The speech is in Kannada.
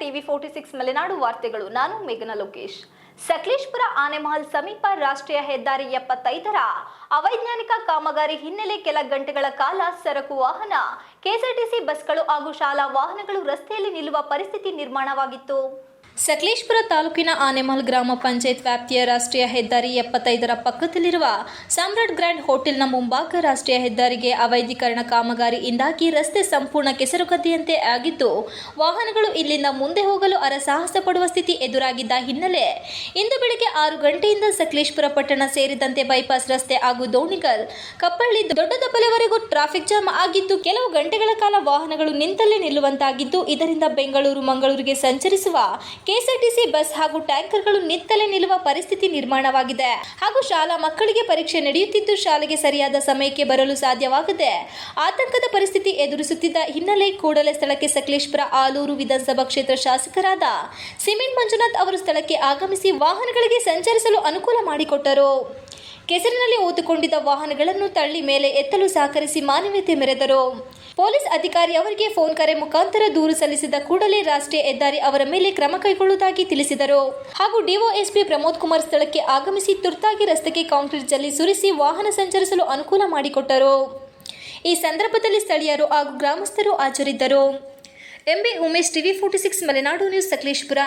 ಟಿವಿ ಫೋರ್ಟಿ ಸಿಕ್ಸ್ ಮಲೆನಾಡು ವಾರ್ತೆಗಳು. ನಾನು ಮೇಘನಾ ಲೋಕೇಶ್. ಸಕಲೇಶ್ಪುರ ಆನೆಮಹಲ್ ಸಮೀಪ ರಾಷ್ಟ್ರೀಯ ಹೆದ್ದಾರಿ ಎಪ್ಪತ್ತೈದರ ಅವೈಜ್ಞಾನಿಕ ಕಾಮಗಾರಿ ಹಿನ್ನೆಲೆ ಕೆಲ ಗಂಟೆಗಳ ಕಾಲ ಸರಕು ವಾಹನ, ಕೆಎಸ್ಆರ್ಟಿಸಿ ಬಸ್ಗಳು ಹಾಗೂ ಶಾಲಾ ವಾಹನಗಳು ರಸ್ತೆಯಲ್ಲಿ ನಿಲ್ಲುವ ಪರಿಸ್ಥಿತಿ ನಿರ್ಮಾಣವಾಗಿತ್ತು. ಸಕಲೇಶ್ಪುರ ತಾಲೂಕಿನ ಆನೆಮಲ್ ಗ್ರಾಮ ಪಂಚಾಯತ್ ವ್ಯಾಪ್ತಿಯ ರಾಷ್ಟ್ರೀಯ ಹೆದ್ದಾರಿ ಎಪ್ಪತ್ತೈದರ ಪಕ್ಕದಲ್ಲಿರುವ ಸಾಮ್ರಾಟ್ ಗ್ರ್ಯಾಂಡ್ ಹೋಟೆಲ್ನ ಮುಂಭಾಗ ರಾಷ್ಟ್ರೀಯ ಹೆದ್ದಾರಿಗೆ ಅವೈಧೀಕರಣ ಕಾಮಗಾರಿಯಿಂದಾಗಿ ರಸ್ತೆ ಸಂಪೂರ್ಣ ಕೆಸರುಗದ್ದೆಯಂತೆ ಆಗಿದ್ದು, ವಾಹನಗಳು ಇಲ್ಲಿಂದ ಮುಂದೆ ಹೋಗಲು ಅರಸಾಹಸ ಪಡುವ ಸ್ಥಿತಿ ಎದುರಾಗಿದ್ದ ಹಿನ್ನೆಲೆ ಇಂದು ಬೆಳಗ್ಗೆ ಆರು ಗಂಟೆಯಿಂದ ಸಕಲೇಶ್ಪುರ ಪಟ್ಟಣ ಸೇರಿದಂತೆ ಬೈಪಾಸ್ ರಸ್ತೆ ಹಾಗೂ ದೋಣಿಗಲ್ ಕಪ್ಪಳ್ಳಿ ದೊಡ್ಡದಪ್ಪಲೆವರೆಗೂ ಟ್ರಾಫಿಕ್ ಜಾಮ್ ಆಗಿದ್ದು, ಕೆಲವು ಗಂಟೆಗಳ ಕಾಲ ವಾಹನಗಳು ನಿಂತಲ್ಲೇ ನಿಲ್ಲುವಂತಾಗಿದ್ದು, ಇದರಿಂದ ಬೆಂಗಳೂರು ಮಂಗಳೂರಿಗೆ ಸಂಚರಿಸುವ ಕೆಎಸ್ಆರ್ಟಿಸಿ ಬಸ್ ಹಾಗೂ ಟ್ಯಾಂಕರ್ಗಳು ನಿತ್ತಲೇ ನಿಲ್ಲುವ ಪರಿಸ್ಥಿತಿ ನಿರ್ಮಾಣವಾಗಿದೆ ಹಾಗೂ ಶಾಲಾ ಮಕ್ಕಳಿಗೆ ಪರೀಕ್ಷೆ ನಡೆಯುತ್ತಿದ್ದು ಶಾಲೆಗೆ ಸರಿಯಾದ ಸಮಯಕ್ಕೆ ಬರಲು ಸಾಧ್ಯವಾಗದೆ ಆತಂಕದ ಪರಿಸ್ಥಿತಿ ಎದುರಿಸುತ್ತಿದ್ದ ಹಿನ್ನೆಲೆ ಕೂಡಲೇ ಸ್ಥಳಕ್ಕೆ ಸಕಲೇಶ್ಪುರ ಆಲೂರು ವಿಧಾನಸಭಾ ಕ್ಷೇತ್ರ ಶಾಸಕರಾದ ಸಿಮೆಂಟ್ ಮಂಜುನಾಥ್ ಅವರು ಸ್ಥಳಕ್ಕೆ ಆಗಮಿಸಿ ವಾಹನಗಳಿಗೆ ಸಂಚರಿಸಲು ಅನುಕೂಲ ಮಾಡಿಕೊಟ್ಟರು. ಕೆಸರಿನಲ್ಲಿ ಊತುಕೊಂಡಿದ್ದ ವಾಹನಗಳನ್ನು ತಳ್ಳಿ ಮೇಲೆ ಎತ್ತಲು ಸಹಕರಿಸಿ ಮಾನವೀಯತೆ ಮೆರೆದರು. ಪೊಲೀಸ್ ಅಧಿಕಾರಿ ಅವರಿಗೆ ಫೋನ್ ಕರೆ ಮುಖಾಂತರ ದೂರು ಸಲ್ಲಿಸಿದ ಕೂಡಲೇ ರಾಷ್ಟ್ರೀಯ ಹೆದ್ದಾರಿ ಅವರ ಮೇಲೆ ಕ್ರಮ ಕೈಗೊಳ್ಳುವುದಾಗಿ ತಿಳಿಸಿದರು. ಹಾಗೂ ಡಿಒಎಸ್ಪಿ ಪ್ರಮೋದ್ ಕುಮಾರ್ ಸ್ಥಳಕ್ಕೆ ಆಗಮಿಸಿ ತುರ್ತಾಗಿ ರಸ್ತೆಗೆ ಕಾಂಕ್ರೀಟ್ ಜಲ್ಲಿ ಸುರಿಸಿ ವಾಹನ ಸಂಚರಿಸಲು ಅನುಕೂಲ ಮಾಡಿಕೊಟ್ಟರು. ಈ ಸಂದರ್ಭದಲ್ಲಿ ಸ್ಥಳೀಯರು ಹಾಗೂ ಗ್ರಾಮಸ್ಥರು ಹಾಜರಿದ್ದರು. MB Umesh, TV forty six, Malenadu news, Sakleshpur.